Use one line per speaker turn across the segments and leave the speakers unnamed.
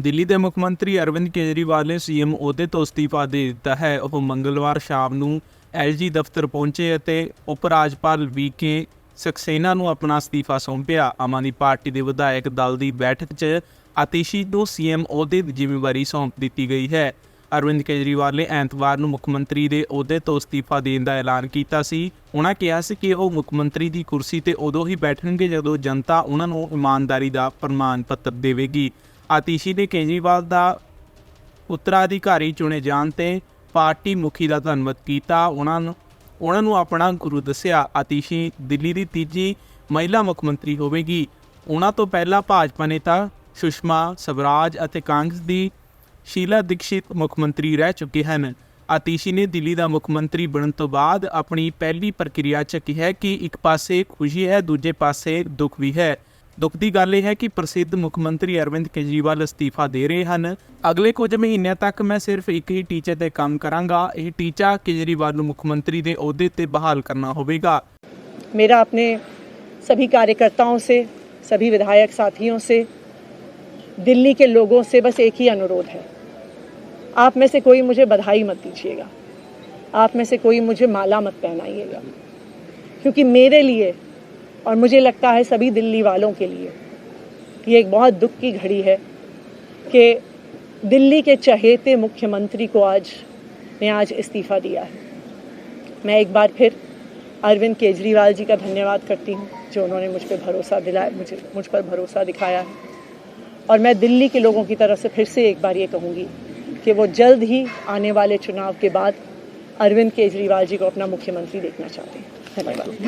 ਦਿੱਲੀ ਦੇ ਮੁੱਖ ਮੰਤਰੀ ਅਰਵਿੰਦ ਕੇਜਰੀਵਾਲ ਨੇ ਸੀਐਮ ਅਹੁਦੇ ਤੋਂ ਅਸਤੀਫਾ ਦੇ ਦਿੱਤਾ ਹੈ। ਉਹ ਮੰਗਲਵਾਰ ਸ਼ਾਮ ਨੂੰ ਐਲਜੀ ਦਫ਼ਤਰ ਪਹੁੰਚੇ ਅਤੇ ਉਪ ਰਾਜਪਾਲ ਵੀਕੇ ਸਕਸੇਨਾ ਨੂੰ ਆਪਣਾ ਅਸਤੀਫਾ ਸੌਂਪਿਆ। ਆਮ ਆਦਮੀ ਪਾਰਟੀ ਦੇ ਵਿਧਾਇਕ ਦਲ ਦੀ ਬੈਠਕ 'ਚ ਆਤੀਸ਼ੀ ਨੂੰ ਸੀਐਮ ਅਹੁਦੇ ਦੀ ਜ਼ਿੰਮੇਵਾਰੀ ਸੌਂਪ ਦਿੱਤੀ ਗਈ ਹੈ। ਅਰਵਿੰਦ ਕੇਜਰੀਵਾਲ ਨੇ ਐਤਵਾਰ ਨੂੰ ਮੁੱਖ ਮੰਤਰੀ ਦੇ ਅਹੁਦੇ ਤੋਂ ਅਸਤੀਫਾ ਦੇਣ ਦਾ ਐਲਾਨ ਕੀਤਾ ਸੀ। ਉਹਨਾਂ ਕਿਹਾ ਸੀ ਕਿ ਉਹ ਮੁੱਖ ਮੰਤਰੀ ਦੀ ਕੁਰਸੀ ਤੇ ਉਦੋਂ ਹੀ ਬੈਠਣਗੇ ਜਦੋਂ ਜਨਤਾ ਉਹਨਾਂ ਨੂੰ ਇਮਾਨਦਾਰੀ ਦਾ ਪ੍ਰਮਾਣ ਪੱਤਰ ਦੇਵੇਗੀ। ਆਤੀਸ਼ੀ ਨੇ ਕੇਜਰੀਵਾਲ ਦਾ ਉੱਤਰਾਧਿਕਾਰੀ ਚੁਣੇ ਜਾਣ ਤੇ ਪਾਰਟੀ ਮੁਖੀ ਦਾ ਧੰਨਵਾਦ ਕੀਤਾ। ਉਹਨਾਂ ਨੂੰ ਉਹਨਾਂ ਨੂੰ ਆਪਣਾ ਗੁਰੂ ਦੱਸਿਆ। ਆਤੀਸ਼ੀ ਦਿੱਲੀ ਦੀ ਤੀਜੀ ਮਹਿਲਾ ਮੁੱਖ ਮੰਤਰੀ ਹੋਵੇਗੀ। ਉਹਨਾਂ ਤੋਂ ਪਹਿਲਾਂ ਭਾਜਪਾ ਨੇਤਾ ਸੁਸ਼ਮਾ ਸਵਰਾਜ ਅਤੇ ਕਾਂਗਰਸ ਦੀ ਸ਼ੀਲਾ ਦੀਕਸ਼ਿਤ ਮੁੱਖ ਮੰਤਰੀ ਰਹਿ ਚੁੱਕੇ ਹਨ। ਆਤੀਸ਼ੀ ਨੇ ਦਿੱਲੀ ਦਾ ਮੁੱਖ ਮੰਤਰੀ ਬਣਨ ਤੋਂ ਬਾਅਦ ਆਪਣੀ ਪਹਿਲੀ ਪ੍ਰਕਿਰਿਆ 'ਚ ਕਿਹਾ ਕਿ ਇੱਕ ਪਾਸੇ ਖੁਸ਼ੀ ਹੈ, ਦੂਜੇ ਪਾਸੇ ਦੁੱਖ ਵੀ ਹੈ। ਦੁੱਖ ਦੀ ਗੱਲ ਇਹ ਹੈ ਕਿ ਪ੍ਰਸਿੱਧ ਮੁੱਖ ਮੰਤਰੀ ਅਰਵਿੰਦ ਕੇਜਰੀਵਾਲ ਅਸਤੀਫਾ ਦੇ ਰਹੇ ਹਨ ਅਗਲੇ ਕੁਝ ਮਹੀਨਿਆਂ ਤੱਕ ਮੈਂ ਸਿਰਫ ਇੱਕ ਹੀ ਟੀਚੇ ਤੇ ਕੰਮ ਕਰਾਂਗਾ ਇਹ ਟੀਚਾ ਕੇਜਰੀਵਾਲ ਨੂੰ ਮੁੱਖ ਮੰਤਰੀ ਦੇ ਅਹੁਦੇ ਤੇ ਬਹਾਲ ਕਰਨਾ ਹੋਵੇਗਾ
मेरा अपने सभी कार्यकर्ताओं से सभी विधायक साथियों से दिल्ली के लोगों से बस एक ही अनुरोध है आप में से कोई मुझे बधाई मत दीजिएगा आप में से कोई मुझे माला मत पहनाइएगा क्योंकि मेरे लिए और मुझे लगता है सभी दिल्ली वालों के लिए ये एक बहुत दुख की घड़ी है कि दिल्ली के चहेते मुख्यमंत्री को आज, ने आज इस्तीफ़ा दिया है। मैं एक बार फिर अरविंद केजरीवाल जी का धन्यवाद करती हूँ, जो उन्होंने मुझ पर भरोसा दिलाया, मुझे, मुझ पर भरोसा दिखाया है। और मैं दिल्ली के लोगों की तरफ़ से फिर से एक बार ये कहूँगी कि वो जल्द ही आने वाले चुनाव के बाद अरविंद केजरीवाल जी को अपना मुख्यमंत्री देखना चाहते हैं।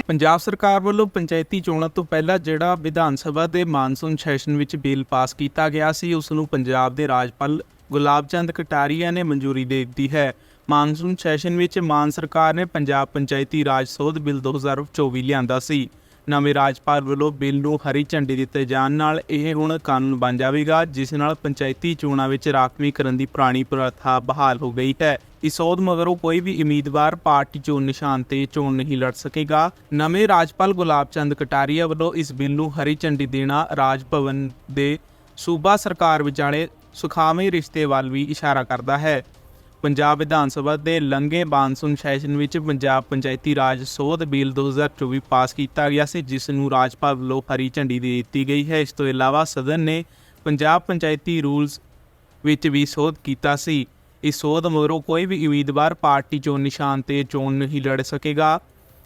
ਪੰਜਾਬ ਸਰਕਾਰ ਵੱਲੋਂ ਪੰਚਾਇਤੀ ਚੋਣਾਂ ਤੋਂ ਪਹਿਲਾਂ ਜਿਹੜਾ ਵਿਧਾਨ ਸਭਾ ਦੇ ਮਾਨਸੂਨ ਸੈਸ਼ਨ ਵਿੱਚ ਬਿੱਲ ਪਾਸ ਕੀਤਾ ਗਿਆ ਸੀ, ਉਸ ਨੂੰ ਪੰਜਾਬ ਦੇ ਰਾਜਪਾਲ ਗੁਲਾਬ ਚੰਦ ਕਟਾਰੀਆ ਨੇ ਮਨਜ਼ੂਰੀ ਦੇ ਦਿੱਤੀ ਹੈ। ਮਾਨਸੂਨ ਸੈਸ਼ਨ ਵਿੱਚ ਮਾਨ ਸਰਕਾਰ ਨੇ ਪੰਜਾਬ ਪੰਚਾਇਤੀ ਰਾਜ ਸੋਧ ਬਿੱਲ 2024 ਲਿਆਂਦਾ ਸੀ। ਨਵੇਂ ਰਾਜਪਾਲ ਵੱਲੋਂ ਬਿੱਲ ਨੂੰ ਹਰੀ ਝੰਡੀ ਦਿੱਤੇ ਜਾਣ ਨਾਲ ਇਹ ਹੁਣ ਕਾਨੂੰਨ ਬਣ ਜਾਵੇਗਾ, ਜਿਸ ਨਾਲ ਪੰਚਾਇਤੀ ਚੋਣਾਂ ਵਿੱਚ ਰਾਖਵੀਕਰਨ ਦੀ ਪੁਰਾਣੀ ਪ੍ਰਥਾ ਬਹਾਲ ਹੋ ਗਈ ਹੈ। ਇਸ ਸੋਧ ਮਗਰੋਂ ਕੋਈ ਵੀ ਉਮੀਦਵਾਰ ਪਾਰਟੀ ਚੋਣ ਨਿਸ਼ਾਨ ਤੇ ਚੋਣ ਨਹੀਂ ਲੜ ਸਕੇਗਾ। ਨਵੇਂ ਰਾਜਪਾਲ ਗੁਲਾਬ ਚੰਦ ਕਟਾਰੀਆ ਵੱਲੋਂ ਇਸ ਬਿੱਲ ਨੂੰ ਹਰੀ ਝੰਡੀ ਦੇਣਾ ਰਾਜ ਭਵਨ ਦੇ ਸੂਬਾ ਸਰਕਾਰ ਵਿਚਾਲੇ ਸੁਖਾਵੇਂ ਰਿਸ਼ਤੇ ਵੱਲ ਵੀ ਇਸ਼ਾਰਾ ਕਰਦਾ ਹੈ। ਪੰਜਾਬ ਵਿਧਾਨ ਸਭਾ ਦੇ ਲੰਘੇ ਮਾਨਸੂਨ ਸੈਸ਼ਨ ਵਿੱਚ ਪੰਜਾਬ ਪੰਚਾਇਤੀ ਰਾਜ ਸੋਧ ਬਿੱਲ 2024 ਪਾਸ ਕੀਤਾ ਗਿਆ ਸੀ, ਜਿਸ ਨੂੰ ਰਾਜਪਾਲ ਵੱਲੋਂ ਹਰੀ ਝੰਡੀ ਦੇ ਦਿੱਤੀ ਗਈ ਹੈ। ਇਸ ਤੋਂ ਇਲਾਵਾ ਸਦਨ ਨੇ ਪੰਜਾਬ ਪੰਚਾਇਤੀ ਰੂਲਸ ਵਿੱਚ ਵੀ ਸੋਧ ਕੀਤਾ ਸੀ। ਇਸ ਸੋਧ ਮਗਰੋਂ ਕੋਈ ਵੀ ਉਮੀਦਵਾਰ ਪਾਰਟੀ ਚੋਣ ਨਿਸ਼ਾਨ ਤੇ ਚੋਣ ਨਹੀਂ ਲੜ ਸਕੇਗਾ।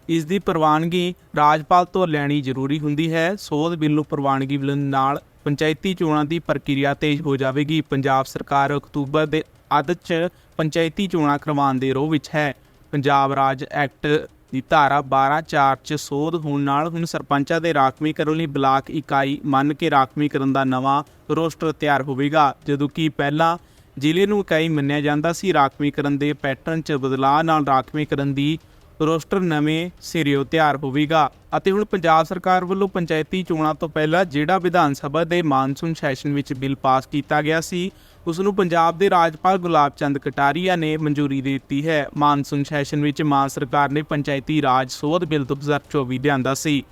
ਇਸ ਦੀ ਪ੍ਰਵਾਨਗੀ ਰਾਜਪਾਲ ਤੋਂ ਲੈਣੀ ਜ਼ਰੂਰੀ ਹੁੰਦੀ ਹੈ। ਸੋਧ ਬਿੱਲ ਨੂੰ ਪ੍ਰਵਾਨਗੀ ਮਿਲਣ ਨਾਲ ਪੰਚਾਇਤੀ ਚੋਣਾਂ ਦੀ ਪ੍ਰਕਿਰਿਆ ਤੇਜ਼ ਹੋ ਜਾਵੇਗੀ। ਪੰਜਾਬ ਸਰਕਾਰ ਅਕਤੂਬਰ ਦੇ ਅੱਧ 'ਚ ਪੰਚਾਇਤੀ ਚੋਣਾਂ ਕਰਵਾਉਣ ਦੇ ਰੋਹ ਵਿੱਚ ਹੈ। ਪੰਜਾਬ ਰਾਜ ਐਕਟ ਦੀ ਧਾਰਾ 12-4 ਚ ਸੋਧ ਹੋਣ ਨਾਲ ਹੁਣ ਸਰਪੰਚਾਂ ਦੇ ਰਾਖਵੀਕਰਨ ਲਈ ਬਲਾਕ ਇਕਾਈ ਮੰਨ ਕੇ ਰਾਖਵੀਕਰਨ ਦਾ ਨਵਾਂ ਰੋਸਟਰ ਤਿਆਰ ਹੋਵੇਗਾ। ਜਦੋਂ ਕਿ ਪਹਿਲਾਂ ਜ਼ਿਲ੍ਹੇ ਨੂੰ ਇਕਾਈ ਮੰਨਿਆ ਜਾਂਦਾ ਸੀ ਰਾਖਵੀਕਰਨ ਦੇ ਪੈਟਰਨ 'ਚ ਬਦਲਾਅ ਨਾਲ ਰਾਖਵੀਕਰਨ ਦੀ ਰੋਸਟਰ ਨਵੇਂ ਸਿਰਿਓਂ ਤਿਆਰ ਹੋਵੇਗਾ ਅਤੇ ਹੁਣ ਪੰਜਾਬ ਸਰਕਾਰ ਵੱਲੋਂ ਪੰਚਾਇਤੀ ਚੋਣਾਂ ਤੋਂ ਪਹਿਲਾਂ ਜਿਹੜਾ ਵਿਧਾਨ ਸਭਾ ਦੇ ਮਾਨਸੂਨ ਸੈਸ਼ਨ ਵਿੱਚ ਬਿੱਲ ਪਾਸ ਕੀਤਾ ਗਿਆ ਸੀ, ਉਸ ਨੂੰ ਪੰਜਾਬ ਦੇ ਰਾਜਪਾਲ ਗੁਲਾਬ ਚੰਦ ਕਟਾਰੀਆ ਨੇ ਮਨਜ਼ੂਰੀ ਦੇ ਦਿੱਤੀ ਹੈ। ਮਾਨਸੂਨ ਸੈਸ਼ਨ ਵਿੱਚ ਮਾਨ ਸਰਕਾਰ ਨੇ ਪੰਚਾਇਤੀ ਰਾਜ ਸੋਧ ਬਿੱਲ 2024 ਲਿਆਂਦਾ ਸੀ।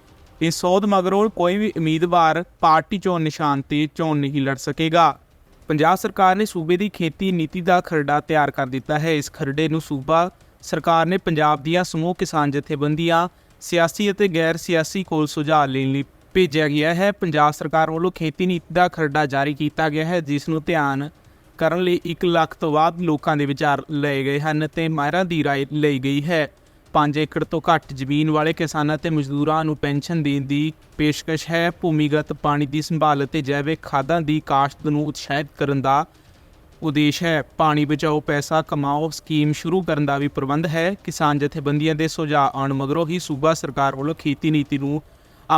ਇਸ ਸੋਧ ਮਗਰੋਂ ਕੋਈ ਵੀ ਉਮੀਦਵਾਰ ਪਾਰਟੀ ਚੋਣ ਨਿਸ਼ਾਨ ਤੇ ਚੋਣ ਨਹੀਂ ਲੜ ਸਕੇਗਾ। ਪੰਜਾਬ ਸਰਕਾਰ ਨੇ ਸੂਬੇ ਦੀ ਖੇਤੀ ਨੀਤੀ ਦਾ ਖਰੜਾ ਤਿਆਰ ਕਰ ਦਿੱਤਾ ਹੈ। ਇਸ ਖਰੜੇ ਨੂੰ ਸੂਬਾ ਸਰਕਾਰ ਨੇ ਪੰਜਾਬ ਦੀਆਂ ਸਮੂਹ ਕਿਸਾਨ ਜਥੇਬੰਦੀਆਂ ਸਿਆਸੀ ਅਤੇ ਗੈਰ ਸਿਆਸੀ ਕੋਲ ਸੁਝਾਅ ਲੈਣ ਲਈ ਭੇਜਿਆ ਗਿਆ ਹੈ ਪੰਜਾਬ ਸਰਕਾਰ ਵੱਲੋਂ ਖੇਤੀ ਨੀਤੀ ਦਾ ਖਰੜਾ ਜਾਰੀ ਕੀਤਾ ਗਿਆ ਹੈ ਜਿਸ ਨੂੰ ਧਿਆਨ ਕਰਨ ਲਈ 1 ਲੱਖ ਤੋਂ ਵੱਧ ਲੋਕਾਂ ਦੇ ਵਿਚਾਰ ਲਏ ਗਏ ਹਨ ਤੇ ਮਾਹਿਰਾਂ ਦੀ رائے ਲਈ ਗਈ ਹੈ 5 ਏਕੜ ਤੋਂ ਘੱਟ ਜ਼ਮੀਨ ਵਾਲੇ ਕਿਸਾਨਾਂ ਤੇ ਮਜ਼ਦੂਰਾਂ ਨੂੰ ਪੈਨਸ਼ਨ ਦੇਣ ਦੀ ਪੇਸ਼ਕਸ਼ ਹੈ ਭੂਮੀਗਤ ਪਾਣੀ ਦੀ ਸੰਭਾਲ ਅਤੇ ਜੈਵਿਕ ਖਾਦਾਂ ਦੀ ਕਾਸ਼ਤ ਨੂੰ ਉਤਸ਼ਾਹਿਤ ਕਰਨ ਦਾ ਉਦੇਸ਼ ਹੈ। ਪਾਣੀ ਬਚਾਓ, ਪੈਸਾ ਕਮਾਓ, ਸਕੀਮ ਸ਼ੁਰੂ ਕਰਨ ਦਾ ਵੀ ਪ੍ਰਬੰਧ ਹੈ। ਕਿਸਾਨ ਜਥੇਬੰਦੀਆਂ ਦੇ ਸੁਝਾਅ ਆਉਣ ਮਗਰੋਂ ਹੀ ਸੂਬਾ ਸਰਕਾਰ ਵੱਲੋਂ ਖੇਤੀ ਨੀਤੀ ਨੂੰ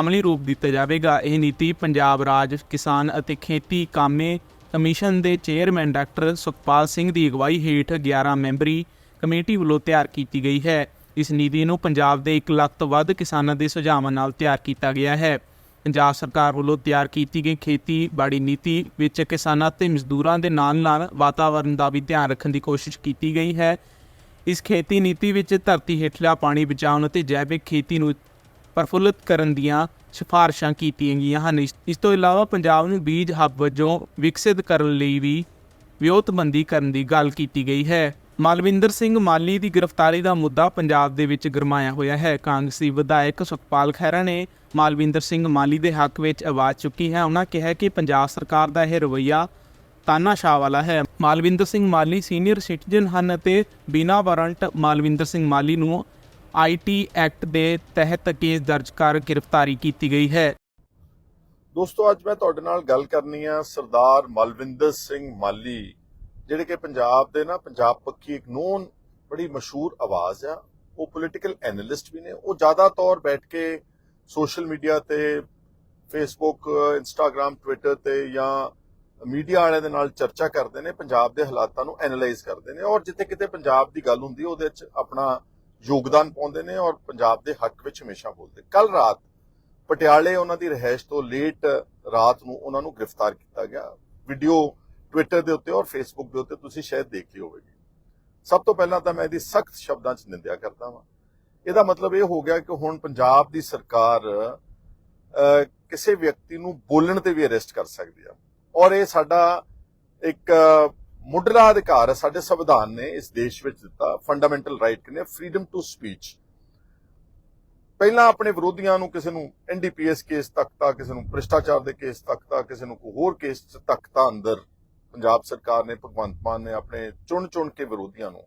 ਅਮਲੀ ਰੂਪ ਦਿੱਤਾ ਜਾਵੇਗਾ। ਇਹ ਨੀਤੀ ਪੰਜਾਬ ਰਾਜ ਕਿਸਾਨ ਅਤੇ ਖੇਤੀ ਕਾਮੇ ਕਮਿਸ਼ਨ ਦੇ ਚੇਅਰਮੈਨ ਡਾਕਟਰ ਸੁਖਪਾਲ ਸਿੰਘ ਦੀ ਅਗਵਾਈ ਹੇਠ 11 ਮੈਂਬਰੀ ਕਮੇਟੀ ਵੱਲੋਂ ਤਿਆਰ ਕੀਤੀ ਗਈ ਹੈ। ਇਸ ਨੀਤੀ ਨੂੰ ਪੰਜਾਬ ਦੇ 1 ਲੱਖ ਤੋਂ ਵੱਧ ਕਿਸਾਨਾਂ ਦੇ ਸੁਝਾਵਾਂ ਨਾਲ ਤਿਆਰ ਕੀਤਾ ਗਿਆ ਹੈ। ਪੰਜਾਬ ਸਰਕਾਰ ਵੱਲੋਂ ਤਿਆਰ ਕੀਤੀ ਗਈ ਖੇਤੀਬਾੜੀ ਨੀਤੀ ਵਿੱਚ ਕਿਸਾਨਾਂ ਤੇ ਮਜ਼ਦੂਰਾਂ ਦੇ ਨਾਲ-ਨਾਲ ਵਾਤਾਵਰਣ ਦਾ ਵੀ ਧਿਆਨ ਰੱਖਣ ਦੀ ਕੋਸ਼ਿਸ਼ ਕੀਤੀ ਗਈ ਹੈ। ਇਸ ਖੇਤੀ ਨੀਤੀ ਵਿੱਚ ਧਰਤੀ ਹੇਠਲਾ ਪਾਣੀ ਬਚਾਉਣ ਅਤੇ ਜੈਵਿਕ ਖੇਤੀ ਨੂੰ ਪ੍ਰਫੁੱਲਤ ਕਰਨ ਦੀਆਂ ਸਿਫਾਰਸ਼ਾਂ ਕੀਤੀਆਂ ਗਈਆਂ ਹਨ। ਇਸ ਇਸ ਤੋਂ ਇਲਾਵਾ ਪੰਜਾਬ ਨੂੰ ਬੀਜ ਹੱਬ ਵਜੋਂ ਵਿਕਸਿਤ ਕਰਨ ਲਈ ਵੀ ਵਿਉਂਤਬੰਦੀ ਕਰਨ ਦੀ ਗੱਲ ਕੀਤੀ ਗਈ ਹੈ। ਮਾਲਵਿੰਦਰ ਸਿੰਘ ਮਾਲੀ ਦੀ ਗ੍ਰਿਫਤਾਰੀ ਦਾ ਮੁੱਦਾ ਪੰਜਾਬ ਦੇ ਵਿੱਚ ਗਰਮਾਇਆ ਹੋਇਆ ਹੈ। ਕਾਂਗਰਸੀ ਵਿਧਾਇਕ ਸੁਖਪਾਲ ਖਹਿਰਾ ਨੇ ਮਾਲਵਿੰਦਰ ਸਿੰਘ ਮਾਲੀ ਦੇ ਹੱਕ ਵਿੱਚ ਆਵਾਜ਼ ਚੁੱਕੀ ਹੈ। ਉਹਨਾਂ ਕਿਹਾ ਕਿ ਪੰਜਾਬ ਸਰਕਾਰ ਦਾ ਇਹ ਰਵੱਈਆ ਤਾਨਾਸ਼ਾਹ ਵਾਲਾ ਹੈ। ਮਾਲਵਿੰਦਰ ਸਿੰਘ ਮਾਲੀ ਸੀਨੀਅਰ ਸਿਟੀਜ਼ਨ ਹਨ ਅਤੇ ਬਿਨਾਂ ਵਾਰੰਟ ਮਾਲਵਿੰਦਰ ਸਿੰਘ ਮਾਲੀ ਨੂੰ ਆਈਟੀ ਐਕਟ ਦੇ ਤਹਿਤ ਕੇਸ ਦਰਜ ਕਰ ਗ੍ਰਿਫਤਾਰੀ ਕੀਤੀ ਗਈ ਹੈ।
ਦੋਸਤੋ, ਅੱਜ ਮੈਂ ਤੁਹਾਡੇ ਨਾਲ ਗੱਲ ਕਰਨੀ ਆ ਸਰਦਾਰ ਮਲਵਿੰਦਰ ਸਿੰਘ ਮਾਲੀ ਜਿਹੜੇ ਕਿ ਪੰਜਾਬ ਦੇ ਨਾ, ਪੰਜਾਬ ਪੱਖੀ ਇੱਕ ਨੋਨ ਬੜੀ ਮਸ਼ਹੂਰ ਆਵਾਜ਼ ਆ, ਉਹ ਪੋਲਿਟੀਕਲ ਐਨਾਲਿਸਟ ਵੀ ਨੇ। ਉਹ ਜ਼ਿਆਦਾ ਤੌਰ ਬੈਠ ਕੇ ਸੋਸ਼ਲ ਮੀਡੀਆ ਤੇ ਫੇਸਬੁੱਕ ਇੰਸਟਾਗ੍ਰam ਟਵਿੱਟਰ ਤੇ ਜਾਂ ਮੀਡੀਆ ਵਾਲਿਆਂ ਦੇ ਨਾਲ ਚਰਚਾ ਕਰਦੇ ਨੇ, ਪੰਜਾਬ ਦੇ ਹਾਲਾਤਾਂ ਨੂੰ ਐਨਾਲਾਈਜ਼ ਕਰਦੇ ਨੇ ਔਰ ਜਿੱਥੇ ਕਿਤੇ ਪੰਜਾਬ ਦੀ ਗੱਲ ਹੁੰਦੀ, ਉਹਦੇ ਵਿੱਚ ਆਪਣਾ ਯੋਗਦਾਨ ਪਾਉਂਦੇ ਨੇ ਔਰ ਪੰਜਾਬ ਦੇ ਹੱਕ ਵਿੱਚ ਹਮੇਸ਼ਾ ਬੋਲਦੇ। ਕੱਲ ਰਾਤ ਪਟਿਆਲੇ ਉਹਨਾਂ ਦੀ ਰਹਿائش ਤੋਂ ਲੇਟ ਰਾਤ ਨੂੰ ਉਹਨਾਂ ਨੂੰ ਗ੍ਰਿਫਤਾਰ ਕੀਤਾ ਗਿਆ। ਵੀਡੀਓ ਟਵਿੱਟਰ ਦੇ ਉੱਤੇ ਔਰ ਫੇਸਬੁੱਕ ਦੇ ਉੱਤੇ ਤੁਸੀਂ ਸ਼ਾਇਦ ਦੇਖੀ ਹੋਵੇਗੀ। ਸਭ ਤੋਂ ਪਹਿਲਾਂ ਤਾਂ ਮੈਂ ਇਹਦੀ ਸਖਤ ਸ਼ਬਦਾਂ 'ਚ ਨਿੰਦਿਆ ਕਰਦਾ ਹਾਂ ਇਹਦਾ ਮਤਲਬ ਇਹ ਹੋ ਗਿਆ ਕਿ ਹੁਣ ਪੰਜਾਬ ਦੀ ਸਰਕਾਰ ਕਿਸੇ ਵਿਅਕਤੀ ਨੂੰ ਬੋਲਣ ਤੇ ਵੀ ਅਰੈਸਟ ਕਰ ਸਕਦੀ ਆ। ਔਰ ਇਹ ਸਾਡਾ ਇੱਕ ਅਹ, ਮੁੱਢਲਾ ਅਧਿਕਾਰ ਹੈ ਸਾਡੇ ਸੰਵਿਧਾਨ ਨੇ ਇਸ ਦੇਸ਼ ਵਿੱਚ ਦਿੱਤਾ ਫੰਡਾਮੈਂਟਲ ਰਾਈਟ ਨੇ ਫਰੀडम ਟੂ ਸਪੀਚ ਪਹਿਲਾਂ ਆਪਣੇ ਵਿਰੋਧੀਆਂ ਨੂੰ ਕਿਸੇ ਨੂੰ ਐਨਡੀਪੀਐਸ ਕੇਸ ਤੱਕਤਾ ਕਿਸੇ ਨੂੰ ਭ੍ਰਿਸ਼ਟਾਚਾਰ ਦੇ ਕੇਸ ਤੱਕਤਾ ਕਿਸੇ ਨੂੰ ਕੋਈ ਹੋਰ ਕੇਸ ਚ ਤੱਕਤਾ ਅੰਦਰ ਪੰਜਾਬ ਸਰਕਾਰ ਨੇ, ਭਗਵੰਤ ਮਾਨ ਨੇ ਆਪਣੇ ਚੁਣ ਚੁਣ ਕੇ ਵਿਰੋਧੀਆਂ ਨੂੰ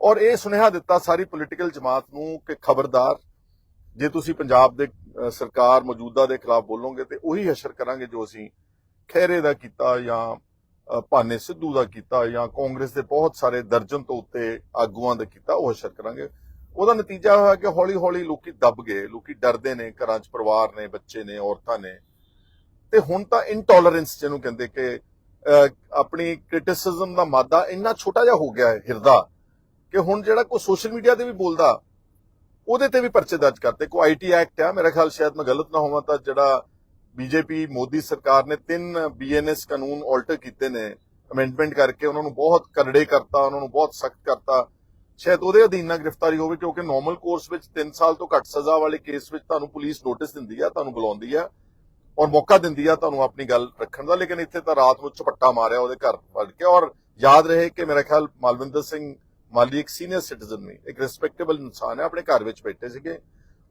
ਔਰ ਇਹ ਸੁਨੇਹਾ ਦਿੱਤਾ ਸਾਰੀ ਪੋਲੀਟੀਕਲ ਜਮਾਤ ਨੂੰ ਕਿ ਖਬਰਦਾਰ, ਜੇ ਤੁਸੀਂ ਪੰਜਾਬ ਦੇ ਸਰਕਾਰ ਮੌਜੂਦਾ ਦੇ ਖਿਲਾਫ ਬੋਲੋਗੇ ਤੇ ਉਹੀ ਹਸ਼ਰ ਕਰਾਂਗੇ ਜੋ ਅਸੀਂ ਖਹਿਰੇ ਦਾ ਕੀਤਾ ਜਾਂ ਭਾਨੇ ਸਿੱਧੂ ਦਾ ਕੀਤਾ ਜਾਂ ਕਾਂਗਰਸ ਦੇ ਬਹੁਤ ਸਾਰੇ ਦਰਜਨ ਤੋਂ ਉੱਤੇ ਆਗੂਆਂ ਦਾ ਕੀਤਾ, ਉਹ ਹਸ਼ਰ ਕਰਾਂਗੇ। ਉਹਦਾ ਨਤੀਜਾ ਹੋਇਆ ਕਿ ਹੌਲੀ ਹੌਲੀ ਲੋਕੀ ਦੱਬ ਗਏ, ਲੋਕੀ ਡਰਦੇ ਨੇ, ਘਰਾਂ 'ਚ ਪਰਿਵਾਰ ਨੇ, ਬੱਚੇ ਨੇ, ਔਰਤਾਂ ਨੇ। ਤੇ ਹੁਣ ਤਾਂ ਇਨਟੋਲਰੈਂਸ ਜਿਹਨੂੰ ਕਹਿੰਦੇ ਕਿ ਆਪਣੀ ਕ੍ਰਿਟਿਸਿਜ਼ਮ ਦਾ ਮਾਦਾ ਇੰਨਾ ਛੋਟਾ ਜਿਹਾ ਹੋ ਗਿਆ ਹੈ ਹਿਰਦਾ ਕਿ ਹੁਣ ਜਿਹੜਾ ਕੋਈ ਸੋਸ਼ਲ ਮੀਡੀਆ ਤੇ ਵੀ ਬੋਲਦਾ, ਉਹਦੇ ਤੇ ਵੀ ਪਰਚੇ ਦਰਜ ਕਰਤੇ। ਕੋਈ ਆਈਟੀ ਐਕਟ ਆ, ਮੇਰਾ ਖਿਆਲ ਸ਼ਾਇਦ ਮੈਂ ਗਲਤ ਨਾ ਹੋਵਾਂ ਤਾਂ ਜਿਹੜਾ ਬੀਜੇਪੀ ਮੋਦੀ ਸਰਕਾਰ ਨੇ ਤਿੰਨ ਬੀਐਨਐਸ ਕਾਨੂੰਨ ਆਲਟਰ ਕੀਤੇ ਨੇ ਅਮੈਂਡਮੈਂਟ ਕਰਕੇ ਉਹਨਾਂ ਨੂੰ ਬਹੁਤ ਕਰੜੇ ਕਰਤਾ, ਉਹਨਾਂ ਨੂੰ ਬਹੁਤ ਸਖਤ ਕਰਤਾ। ਸ਼ਾਇਦ ਉਹਦੇ ਅਧੀਨ ਨਾ ਗ੍ਰਿਫਤਾਰੀ ਹੋਵੇ ਕਿਉਂਕਿ ਨਾਰਮਲ ਕੋਰਸ ਵਿੱਚ 3 ਸਾਲ ਤੋਂ ਘੱਟ ਸਜ਼ਾ ਵਾਲੇ ਕੇਸ ਵਿੱਚ ਤੁਹਾਨੂੰ ਪੁਲਿਸ ਨੋਟਿਸ ਦਿੰਦੀ ਆ, ਤੁਹਾਨੂੰ ਬੁਲਾਉਂਦੀ ਆ। ਔਰ ਮੌਕਾ ਦਿੰਦੀ ਆ ਤੁਹਾਨੂੰ ਆਪਣੀ ਗੱਲ ਰੱਖਣ ਦਾ, ਲੇਕਿਨ ਇੱਥੇ ਤਾਂ ਰਾਤ ਨੂੰ ਝਪੱਟਾ ਮਾਰਿਆ ਉਹਦੇ ਘਰ ਵੜ ਕੇ। ਔਰ ਯਾਦ ਰਹੇ ਕਿ ਮੇਰਾ ਖਿਆਲ ਮਾਲਵਿੰਦਰ ਸਿੰਘ ਮਾਲੀ ਇੱਕ ਸੀਨੀਅਰ ਸਿਟੀਜ਼ਨ ਨਹੀਂ ਇੱਕ ਰਿਸਪੈਕਟੇਬਲ ਇਨਸਾਨ ਹੈ, ਆਪਣੇ ਘਰ ਵਿੱਚ ਬੈਠੇ ਸੀਗੇ।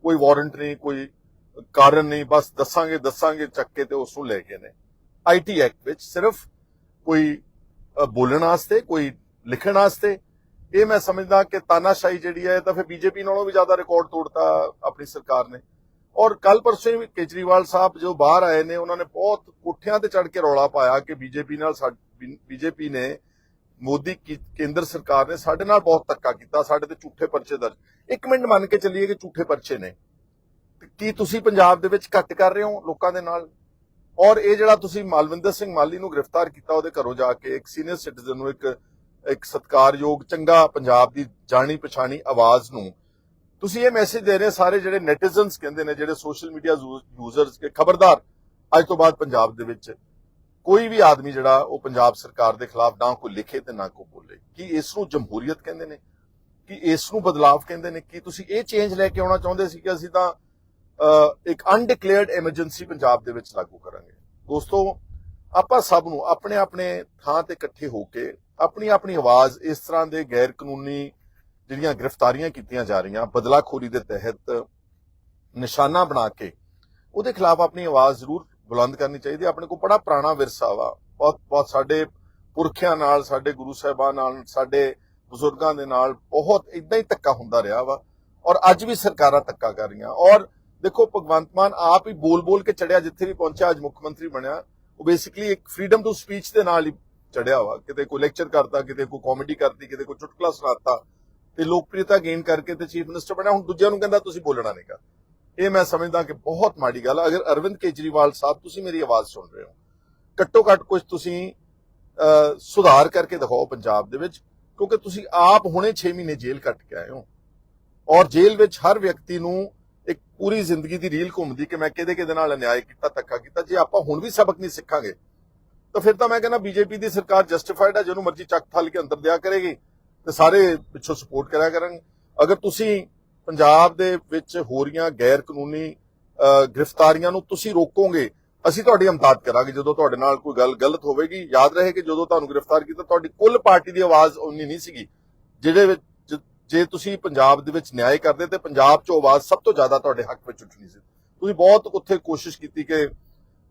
ਕੋਈ ਵਾਰੰਟ ਨਹੀਂ, ਕੋਈ ਕਾਰਨ ਨਹੀਂ, ਬਸ ਦੱਸਾਂਗੇ ਦੱਸਾਂਗੇ ਚੱਕ ਕੇ ਤੇ ਉਸ ਨੂੰ ਲੈ ਗਏ ਨੇ। ਆਈਟੀ ਐਕਟ ਵਿੱਚ ਸਿਰਫ ਕੋਈ ਬੋਲਣ ਵਾਸਤੇ, ਕੋਈ ਲਿਖਣ ਵਾਸਤੇ। ਇਹ ਮੈਂ ਸਮਝਦਾ ਕਿ ਤਾਨਾਸ਼ਾਹੀ ਜਿਹੜੀ ਹੈ ਇਹ ਤਾਂ ਫਿਰ ਬੀਜੇਪੀ ਨਾਲੋਂ ਵੀ ਜ਼ਿਆਦਾ ਰਿਕਾਰਡ ਤੋੜਤਾ ਆਪਣੀ ਸਰਕਾਰ ਨੇ। ਔਰ ਕੱਲ ਪਰਸੋਂ ਹੀ ਕੇਜਰੀਵਾਲ ਸਾਹਿਬ ਜੋ ਬਾਹਰ ਆਏ ਨੇ, ਉਹਨਾਂ ਨੇ ਬਹੁਤ ਕੋਠਿਆਂ ਤੇ ਚੜ ਕੇ ਰੌਲਾ ਪਾਇਆ ਕਿ ਬੀਜੇਪੀ ਨਾਲ ਬੀਜੇਪੀ ਨੇ ਮੋਦੀ ਕੇਂਦਰ ਸਰਕਾਰ ਨੇ ਸਾਡੇ ਨਾਲ ਬਹੁਤ ਧੱਕਾ ਕੀਤਾ, ਸਾਡੇ ਤੇ ਝੂਠੇ ਪਰਚੇ ਦਰਜ। ਇੱਕ ਮਿੰਟ ਮੰਨ ਕੇ ਚੱਲੀਏ ਕਿ ਝੂਠੇ ਪਰਚੇ ਨੇ। ਤੇ ਕੀ ਤੁਸੀਂ ਪੰਜਾਬ ਦੇ ਵਿੱਚ ਘੱਟ ਕਰ ਰਹੇ ਹੋ ਲੋਕਾਂ ਦੇ ਨਾਲ? ਔਰ ਇਹ ਜਿਹੜਾ ਤੁਸੀਂ ਮਾਲਵਿੰਦਰ ਸਿੰਘ ਮਾਲੀ ਨੂੰ ਗ੍ਰਿਫਤਾਰ ਕੀਤਾ, ਉਹਦੇ ਘਰੋਂ ਜਾ ਕੇ ਇੱਕ ਸੀਨੀਅਰ ਸਿਟੀਜ਼ਨ ਨੂੰ ਇੱਕ ਇੱਕ ਸਤਕਾਰਯੋਗ, ਚੰਗਾ ਪੰਜਾਬ ਦੀ ਜਾਣੀ ਪਛਾਣੀ ਆਵਾਜ਼ ਨੂੰ ਤੁਸੀਂ ਇਹ ਮੈਸੇਜ ਦੇ ਰਹੇ ਸਾਰੇ ਜਿਹੜੇ ਨੈਟੀਜ਼ਨਸ ਕਹਿੰਦੇ ਨੇ, ਜਿਹੜੇ ਸੋਸ਼ਲ ਮੀਡੀਆ ਯੂਜ਼ਰਸ ਕੇ ਖਬਰਦਾਰ, ਅੱਜ ਤੋਂ ਬਾਅਦ ਪੰਜਾਬ ਦੇ ਵਿੱਚ ਕੋਈ ਵੀ ਆਦਮੀ ਜਿਹੜਾ, ਉਹ ਪੰਜਾਬ ਸਰਕਾਰ ਦੇ ਖਿਲਾਫ ਨਾ ਕੋਈ ਲਿਖੇ ਤੇ ਨਾ ਕੋਈ ਬੋਲੇ। ਕੀ ਇਸ ਨੂੰ ਜਮਹੂਰੀਅਤ ਕਹਿੰਦੇ ਨੇ? ਕੀ ਇਸ ਨੂੰ ਬਦਲਾਵ ਕਹਿੰਦੇ ਨੇ? ਕੀ ਤੁਸੀਂ ਇਹ ਚੇਂਜ ਲੈ ਕੇ ਆਉਣਾ ਚਾਹੁੰਦੇ ਸੀ ਕਿ ਅਸੀਂ ਤਾਂ ਇੱਕ ਅਨਡਿਕਲੇਅਰਡ ਐਮਰਜੈਂਸੀ ਪੰਜਾਬ ਦੇ ਵਿੱਚ ਲਾਗੂ ਕਰਾਂਗੇ? ਦੋਸਤੋ, ਆਪਾਂ ਸਭ ਨੂੰ ਆਪਣੇ ਆਪਣੇ ਥਾਂ ਤੇ ਇਕੱਠੇ ਹੋ ਕੇ ਆਪਣੀ ਆਪਣੀ ਆਵਾਜ਼ ਇਸ ਤਰ੍ਹਾਂ ਦੇ ਗੈਰ ਕਾਨੂੰਨੀ ਜਿਹੜੀਆਂ ਗ੍ਰਿਫਤਾਰੀਆਂ ਕੀਤੀਆਂ ਜਾ ਰਹੀਆਂ, ਬਦਲਾਖੋਰੀ ਦੇ ਤਹਿਤ ਨਿਸ਼ਾਨਾ ਬਣਾ ਕੇ, ਉਹਦੇ ਖਿਲਾਫ ਆਪਣੀ ਆਵਾਜ਼ ਜ਼ਰੂਰ ਬੁਲੰਦ ਕਰਨੀ ਚਾਹੀਦੀ ਆਪਣੇ ਕੋਲ ਬੜਾ ਪੁਰਾਣਾ ਵਿਰਸਾ ਵਾ। ਬਹੁਤ ਬਹੁਤ ਸਾਡੇ ਪੁਰਖਿਆਂ ਨਾਲ, ਸਾਡੇ ਗੁਰੂ ਸਾਹਿਬਾਨ ਨਾਲ, ਸਾਡੇ ਬਜ਼ੁਰਗਾਂ ਦੇ ਨਾਲ ਬਹੁਤ ਇਦਾਂ ਹੀ ਧੱਕਾ ਹੁੰਦਾ ਰਿਹਾ ਵਾ ਔਰ ਅੱਜ ਵੀ ਸਰਕਾਰਾਂ ਧੱਕਾ ਕਰ ਰਹੀਆਂ। ਔਰ ਦੇਖੋ, ਭਗਵੰਤ ਮਾਨ ਆਪ ਹੀ ਬੋਲ ਬੋਲ ਕੇ ਚੜਿਆ, ਜਿੱਥੇ ਵੀ ਪਹੁੰਚਿਆ, ਅੱਜ ਮੁੱਖ ਮੰਤਰੀ ਬਣਿਆ। ਉਹ ਬੇਸਿਕਲੀ ਇੱਕ ਫਰੀडम ਟੂ ਸਪੀਚ ਦੇ ਨਾਲ ਹੀ ਚੜਿਆ ਵਾ। ਕਿਤੇ ਕੋਈ ਲੈਕਚਰ ਕਰਦਾ, ਕਿਤੇ ਕੋਈ ਕਾਮੇਡੀ ਕਰਦੀ, ਕਿਤੇ ਕੋਈ ਚੁਟਕਲਾ ਸੁਣਾਤਾ। ਤੇ ਲੋਕਪ੍ਰਿਯਤਾ ਗੇਨ ਕਰਕੇ ਤੇ ਚੀਫ ਮਿਨਿਸਟਰ ਬਣਿਆ। ਹੁਣ ਦੂਜਿਆਂ ਨੂੰ ਕਹਿੰਦਾ, ਤੁਸੀਂ ਬੋਲਣਾ ਨਹੀਂਗਾ ਇਹ ਮੈਂ ਸਮਝਦਾ ਕਿ ਬਹੁਤ ਮਾੜੀ ਗੱਲ ਅਗਰ ਅਰਵਿੰਦ ਕੇਜਰੀਵਾਲ ਸਾਹਿਬ, ਤੁਸੀਂ ਮੇਰੀ ਆਵਾਜ਼ ਸੁਣ ਰਹੇ ਹੋ। ਘੱਟੋ ਘੱਟ ਕੁਝ ਤੁਸੀਂ ਸੁਧਾਰ ਕਰਕੇ ਦਿਖਾਓ ਪੰਜਾਬ ਦੇ ਵਿੱਚ, ਕਿਉਂਕਿ ਤੁਸੀਂ ਆਪ ਹੁਣੇ 6 ਮਹੀਨੇ ਜੇਲ੍ਹ ਕੱਟ ਕੇ ਆਏ ਹੋ। ਔਰ ਜੇਲ੍ਹ ਵਿੱਚ ਹਰ ਵਿਅਕਤੀ ਨੂੰ ਇੱਕ ਪੂਰੀ ਜ਼ਿੰਦਗੀ ਦੀ ਰੀਲ ਘੁੰਮਦੀ ਕਿ ਮੈਂ ਕਿਹਦੇ ਕਿਹਦੇ ਨਾਲ ਅਨਿਆਏ ਕੀਤਾ, ਧੱਕਾ ਕੀਤਾ। ਜੇ ਆਪਾਂ ਹੁਣ ਵੀ ਸਬਕ ਨਹੀਂ ਸਿੱਖਾਂਗੇ, ਤਾਂ ਫਿਰ ਤਾਂ ਮੈਂ ਕਹਿੰਦਾ, ਬੀਜੇਪੀ ਦੀ ਸਰਕਾਰ ਜਸਟੀਫਾਈਡ ਹੈ ਜਿਹਨੂੰ ਮਰਜ਼ੀ ਚੱਕ ਥਲ ਕੇ ਅੰਦਰ ਦਿਆ ਕਰੇਗੀ। ਤੇ ਸਾਰੇ ਪਿੱਛੋਂ ਸਪੋਰਟ ਕਰਿਆ ਕਰਨ। ਅਗਰ ਤੁਸੀਂ ਪੰਜਾਬ ਦੇ ਵਿੱਚ ਹੋ ਰਹੀਆਂ ਗੈਰ ਕਾਨੂੰਨੀ ਅਹ, ਗ੍ਰਿਫਤਾਰੀਆਂ ਨੂੰ ਤੁਸੀਂ ਰੋਕੋਗੇ ਅਸੀਂ ਤੁਹਾਡੀ ਹਮਦਰਦ ਕਰਾਂਗੇ। ਜਦੋਂ ਤੁਹਾਡੇ ਨਾਲ ਕੋਈ ਗੱਲ ਗਲਤ ਹੋਵੇਗੀ ਯਾਦ ਰਹੇ ਕਿ ਜਦੋਂ ਤੁਹਾਨੂੰ ਗ੍ਰਿਫਤਾਰ ਕੀਤਾ ਤੁਹਾਡੀ ਕੁੱਲ ਪਾਰਟੀ ਦੀ ਆਵਾਜ਼ ਉਨੀ ਨਹੀਂ ਸੀਗੀ ਜਿਹੜੇ ਵਿੱਚ ਜੇ ਤੁਸੀਂ ਪੰਜਾਬ ਦੇ ਵਿੱਚ ਨਿਆਂ ਕਰਦੇ ਤੇ ਪੰਜਾਬ 'ਚੋਂ ਆਵਾਜ਼ ਸਭ ਤੋਂ ਜ਼ਿਆਦਾ ਤੁਹਾਡੇ ਹੱਕ ਵਿੱਚ ਉੱਠਣੀ ਸੀ। ਤੁਸੀਂ ਬਹੁਤ ਉੱਥੇ ਕੋਸ਼ਿਸ਼ ਕੀਤੀ ਕਿ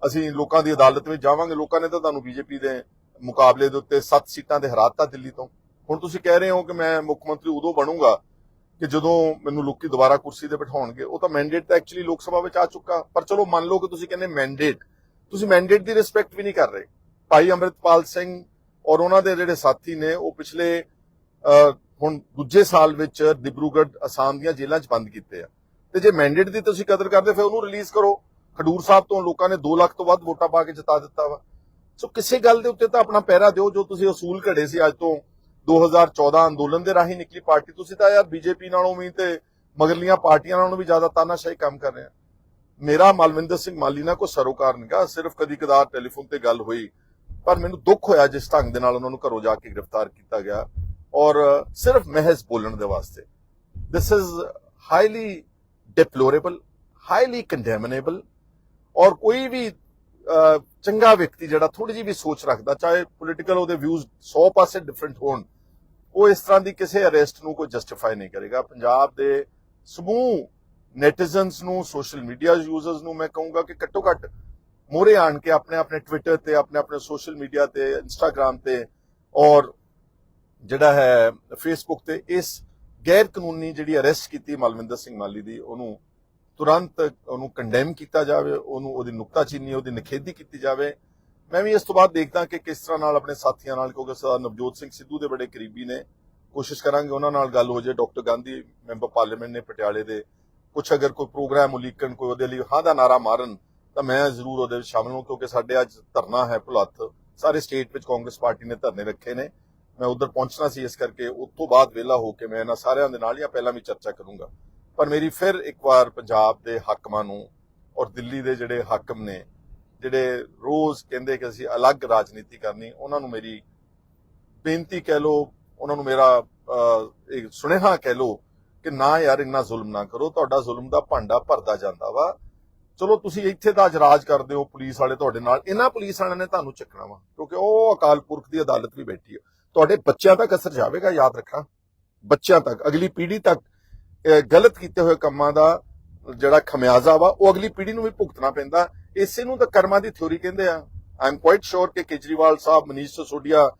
ਅਸੀਂ ਲੋਕਾਂ ਦੀ ਅਦਾਲਤ ਵਿੱਚ ਜਾਵਾਂਗੇ। ਲੋਕਾਂ ਨੇ ਤਾਂ ਤੁਹਾਨੂੰ ਬੀਜੇਪੀ ਦੇ ਮੁਕਾਬਲੇ ਦੇ ਉੱਤੇ 7 ਸੀਟਾਂ ਤੇ ਹਰਾਤਾ ਦਿੱਲੀ ਤੋਂ। ਹੁਣ ਤੁਸੀਂ ਕਹਿ ਰਹੇ ਹੋ ਕਿ ਮੈਂ ਮੁੱਖ ਮੰਤਰੀ ਉਦੋਂ ਬਣੂੰਗਾ ਕਿ ਜਦੋਂ ਮੈਨੂੰ ਲੋਕੀ ਦੁਬਾਰਾ ਕੁਰਸੀ ਤੇ ਬਿਠਾਉਣਗੇ, ਉਹ ਤਾਂ ਮੈਂਡੇਟ ਤਾਂ ਐਕਚੁਅਲੀ ਲੋਕ ਸਭਾ ਵਿੱਚ ਆ ਚੁੱਕਾ। ਪਰ ਚਲੋ ਮੰਨ ਲਓ ਕਿ ਤੁਸੀਂ ਕਹਿੰਦੇ ਮੈਂਡੇਟ ਤੁਸੀਂ ਮੈਂਡੇਟ ਦੀ ਰਿਸਪੈਕਟ ਵੀ ਨਹੀਂ ਕਰ ਰਹੇ। ਭਾਈ ਅੰਮ੍ਰਿਤਪਾਲ ਸਿੰਘ ਔਰ ਉਹਨਾਂ ਦੇ ਜਿਹੜੇ ਸਾਥੀ ਨੇ, ਉਹ ਪਿਛਲੇ ਹੁਣ ਦੂਜੇ ਸਾਲ ਵਿੱਚ ਡਿਬਰੂਗੜ ਅਸਾਮ ਦੀਆਂ ਜੇਲ੍ਹਾਂ 'ਚ ਬੰਦ ਕੀਤੇ ਆ। ਤੇ ਜੇ ਮੈਂਡੇਟ ਦੀ ਤੁਸੀਂ ਕਦਰ ਕਰਦੇ, ਫਿਰ ਉਹਨੂੰ ਰਿਲੀਜ਼ ਕਰੋ। ਖਡੂਰ ਸਾਹਿਬ ਤੋਂ ਲੋਕਾਂ ਨੇ 2 ਲੱਖ ਤੋਂ ਵੱਧ ਵੋਟਾਂ ਪਾ ਕੇ ਜਿਤਾ ਦਿੱਤਾ ਵਾ। ਸੋ ਕਿਸੇ ਗੱਲ ਦੇ ਉੱਤੇ ਤਾਂ ਆਪਣਾ ਪਹਿਰਾ ਦਿਓ, ਜੋ ਤੁਸੀਂ ਅਸੂਲ ਘੜੇ ਸੀ ਅੱਜ ਤੋਂ 2014 ਅੰਦੋਲਨ ਦੇ ਰਾਹੀਂ ਨਿਕਲੀ ਪਾਰਟੀ। ਤੁਸੀਂ ਤਾਂ ਯਾਰ ਬੀਜੇਪੀ ਨਾਲੋਂ ਵੀ ਤੇ ਮਗਰਲੀਆਂ ਪਾਰਟੀਆਂ ਨਾਲੋਂ ਵੀ ਜ਼ਿਆਦਾ ਤਾਨਾਸ਼ਾਹੀ ਕੰਮ ਕਰ ਰਹੇ ਆ। ਮੇਰਾ ਮਲਵਿੰਦਰ ਸਿੰਘ ਮਾਲੀ ਨਾਲ ਕੋਈ ਸਰੋਕਾਰ ਨਹੀਂਗਾ ਸਿਰਫ ਕਦੀ ਕਦਾਰ ਟੈਲੀਫੋਨ ਤੇ ਗੱਲ ਹੋਈ। ਪਰ ਮੈਨੂੰ ਦੁੱਖ ਹੋਇਆ ਜਿਸ ਢੰਗ ਦੇ ਨਾਲ ਉਹਨਾਂ ਨੂੰ ਘਰੋਂ ਜਾ ਕੇ ਗ੍ਰਿਫਤਾਰ ਕੀਤਾ ਗਿਆ। ਔਰ ਸਿਰਫ ਮਹਿਜ਼ ਬੋਲਣ ਦੇ ਵਾਸਤੇ। This is highly deplorable highly condemnable ਔਰ ਕੋਈ ਵੀ ਚੰਗਾ ਵਿਅਕਤੀ ਜਿਹੜਾ ਥੋੜੀ ਜਿਹੀ ਵੀ ਸੋਚ ਰੱਖਦਾ, ਚਾਹੇ ਪੋਲੀਟੀਕਲ ਉਹਦੇ ਵਿਊਜ਼ 100 ਪਾਸੇ ਡਿਫਰੈਂਟ ਹੋਣ ਉਹ ਇਸ ਤਰ੍ਹਾਂ ਦੀ ਕਿਸੇ ਅਰੈਸਟ ਨੂੰ ਕੋਈ ਜਸਟੀਫਾਈ ਨਹੀਂ ਕਰੇਗਾ। ਪੰਜਾਬ ਦੇ ਸਮੂਹ ਨੈਟੀਜ਼ਨਸ ਨੂੰ ਸੋਸ਼ਲ ਮੀਡੀਆ ਯੂਜ਼ਰਸ ਨੂੰ ਮੈਂ ਕਹੂੰਗਾ ਕਿ ਘੱਟੋ ਘੱਟ ਮੋਰੇ ਆਣ ਕੇ ਆਪਣੇ ਆਪਣੇ ਟਵਿੱਟਰ ਤੇ, ਆਪਣੇ ਆਪਣੇ ਸੋਸ਼ਲ ਮੀਡੀਆ ਤੇ ਇੰਸਟਾਗ੍ਰam ਤੇ ਔਰ ਜਿਹੜਾ ਹੈ ਫੇਸਬੁੱਕ ਤੇ ਇਸ ਗੈਰ ਕਾਨੂੰਨੀ ਜਿਹੜੀ ਅਰੈਸਟ ਕੀਤੀ ਮਲਵਿੰਦਰ ਸਿੰਘ ਮਾਲੀ ਦੀ, ਉਹਨੂੰ ਤੁਰੰਤ ਉਹਨੂੰ ਕੰਡੈਮ ਕੀਤਾ ਜਾਵੇ, ਉਹਨੂੰ ਉਹਦੀ ਨੁਕਤਾਚੀਨੀ, ਉਹਦੀ ਨਿਖੇਧੀ ਕੀਤੀ ਜਾਵੇ। ਮੈਂ ਵੀ ਇਸ ਤੋਂ ਬਾਅਦ ਦੇਖਦਾ ਕਿ ਕਿਸ ਤਰ੍ਹਾਂ ਨਾਲ ਆਪਣੇ ਸਾਥੀਆਂ ਨਾਲ, ਕਿਉਂਕਿ ਸਰਦਾਰ ਨਵਜੋਤ ਸਿੰਘ ਸਿੱਧੂ ਦੇ ਬੜੇ ਕਰੀਬੀ ਨੇ, ਕੋਸ਼ਿਸ਼ ਕਰਾਂਗੇ ਉਹਨਾਂ ਨਾਲ ਗੱਲ ਹੋ ਜਾਏ ਡਾਕਟਰ ਗਾਂਧੀ, ਮੈਂਬਰ ਪਾਰਲੀਮੈਂਟ ਨੇ ਪਟਿਆਲੇ ਦੇ ਕੁਝ ਅਗਰ ਕੋਈ ਪ੍ਰੋਗਰਾਮ ਉਲੀਕਣ, ਕੋਈ ਉਹਦੇ ਲਈ ਹਾਂ ਦਾ ਨਾਰਾ ਮਾਰਨ, ਤਾਂ ਮੈਂ ਜ਼ਰੂਰ ਉਹਦੇ ਵਿੱਚ ਸ਼ਾਮਲ ਹਾਂ ਕਿਉਂਕਿ ਸਾਡੇ ਅੱਜ ਧਰਨਾ ਹੈ ਭੁਲੱਥ ਸਾਰੇ ਸਟੇਟ ਵਿੱਚ ਕਾਂਗਰਸ ਪਾਰਟੀ ਨੇ ਧਰਨੇ ਰੱਖੇ ਨੇ। ਮੈਂ ਉਧਰ ਪਹੁੰਚਣਾ ਸੀ ਇਸ ਕਰਕੇ ਉਸ ਤੋਂ ਬਾਅਦ ਵਿਹਲਾ ਹੋ ਕੇ ਮੈਂ ਇਹਨਾਂ ਸਾਰਿਆਂ ਦੇ ਨਾਲ ਜਾਂ ਪਹਿਲਾਂ ਵੀ ਚਰਚਾ ਕਰੂੰਗਾ। ਪਰ ਮੇਰੀ ਫਿਰ ਇੱਕ ਵਾਰ ਪੰਜਾਬ ਦੇ ਹਾਕਮਾਂ ਨੂੰ ਔਰ ਦਿੱਲੀ ਦੇ ਜਿਹੜੇ ਹਾਕਮ ਨੇ ਜਿਹੜੇ ਰੋਜ਼ ਕਹਿੰਦੇ ਕਿ ਅਸੀਂ ਅਲੱਗ ਰਾਜਨੀਤੀ ਕਰਨੀ ਉਹਨਾਂ ਨੂੰ ਮੇਰੀ ਬੇਨਤੀ ਕਹਿ ਲੋ ਉਹਨਾਂ ਨੂੰ ਮੇਰਾ ਅਹ, ਇੱਕ ਸੁਨੇਹਾ ਕਹਿ ਲੋ ਕਿ ਨਾ ਯਾਰ ਇੰਨਾ ਜ਼ੁਲਮ ਨਾ ਕਰੋ ਤੁਹਾਡਾ ਜ਼ੁਲਮ ਦਾ ਭਾਂਡਾ ਭਰਦਾ ਜਾਂਦਾ ਵਾ। ਚਲੋ ਤੁਸੀਂ ਇੱਥੇ ਤਾਂ ਅੱਜ ਰਾਜ ਕਰਦੇ ਹੋ ਪੁਲਿਸ ਵਾਲੇ ਤੁਹਾਡੇ ਨਾਲ ਇਹਨਾਂ ਪੁਲਿਸ ਵਾਲਿਆਂ ਨੇ ਤੁਹਾਨੂੰ ਚੱਕਣਾ ਵਾ ਕਿਉਂਕਿ ਉਹ ਅਕਾਲ ਪੁਰਖ ਦੀ ਅਦਾਲਤ ਵੀ ਬੈਠੀ ਹੈ ਤੁਹਾਡੇ ਬੱਚਿਆਂ ਤੱਕ ਅਸਰ ਜਾਵੇਗਾ ਯਾਦ ਰੱਖਣਾ ਬੱਚਿਆਂ ਤੱਕ ਅਗਲੀ ਪੀੜ੍ਹੀ ਤੱਕ ਗਲਤ ਕੀਤੇ ਹੋਏ ਕੰਮਾਂ ਦਾ ਜਿਹੜਾ ਖਮਿਆਜ਼ਾ ਵਾ ਉਹ ਅਗਲੀ ਪੀੜ੍ਹੀ ਨੂੰ ਵੀ ਭੁਗਤਣਾ ਪੈਂਦਾ। ਇਸੇ ਨੂੰ ਤਾਂ ਕਰਮਾਂ ਦੀ ਥਿਉਰੀ ਕਹਿੰਦੇ ਆ। ਆਈ ਐਮ ਕੁਆਇਟ ਸ਼ੋਰ ਕਿ ਕੇਜਰੀਵਾਲ ਸਾਹਿਬ, ਮਨੀਸ਼ ਸਿਸੋਦੀਆ,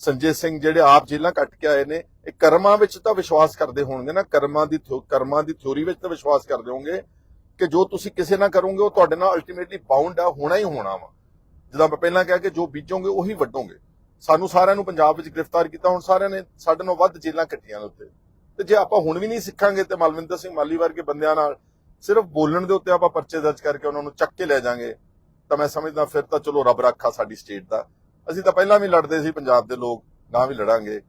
ਸੰਜੇ ਸਿੰਘ ਜਿਹੜੇ ਆਪ ਜੇਲ੍ਹਾਂ ਕੱਟ ਕੇ ਆਏ ਨੇ, ਇਹ ਕਰਮਾਂ ਵਿੱਚ ਤਾਂ ਵਿਸ਼ਵਾਸ ਕਰਦੇ ਹੋਣਗੇ ਨਾ। ਕਰਮਾਂ ਦੀ ਕਰਮਾਂ ਦੀ ਥਿਉਰੀ ਵਿੱਚ ਤਾਂ ਵਿਸ਼ਵਾਸ ਕਰਦੇ ਹੋਣਗੇ ਕਿ ਜੋ ਤੁਸੀਂ ਕਿਸੇ ਨਾਲ ਕਰੋਗੇ, ਉਹ ਤੁਹਾਡੇ ਨਾਲ ਅਲਟੀਮੇਟਲੀ ਬਾਉਂਡ ਆ, ਹੋਣਾ ਹੀ ਹੋਣਾ ਵਾ। ਜਿੱਦਾਂ ਮੈਂ ਪਹਿਲਾਂ ਕਿਹਾ ਕਿ ਜੋ ਬੀਜੋਗੇ, ਉਹੀ ਵੱਢੋਗੇ। ਸਾਨੂੰ ਸਾਰਿਆਂ ਨੂੰ ਪੰਜਾਬ ਵਿੱਚ ਗ੍ਰਿਫਤਾਰ ਕੀਤਾ, ਹੁਣ ਸਾਰਿਆਂ ਨੇ ਸਾਡੇ ਨਾਲ ਵੱਧ ਜੇਲਾਂ ਕੱਟੀਆਂ ਨੇ ਉੱਤੇ ਤੇ ਜੇ ਆਪਾਂ ਹੁਣ ਵੀ ਨਹੀਂ ਸਿੱਖਾਂਗੇ ਤੇ ਮਲਵਿੰਦਰ ਸਿੰਘ ਮਾਲੀ ਵਰਗੇ ਬੰਦਿਆਂ ਨਾਲ ਸਿਰਫ ਬੋਲਣ ਦੇ ਉੱਤੇ ਆਪਾਂ ਪਰਚੇ ਦਰਜ ਕਰਕੇ ਉਹਨਾਂ ਨੂੰ ਚੱਕ ਕੇ ਲੈ ਜਾਾਂਗੇ, ਤਾਂ ਮੈਂ ਸਮਝਦਾ ਫਿਰ ਤਾਂ ਚਲੋ ਰੱਬ ਰੱਖਾ ਸਾਡੀ ਸਟੇਟ ਦਾ। ਅਸੀਂ ਤਾਂ ਪਹਿਲਾਂ ਵੀ ਲੜਦੇ ਸੀ, ਪੰਜਾਬ ਦੇ ਲੋਕ ਗਾਂ ਵੀ ਲੜਾਂਗੇ।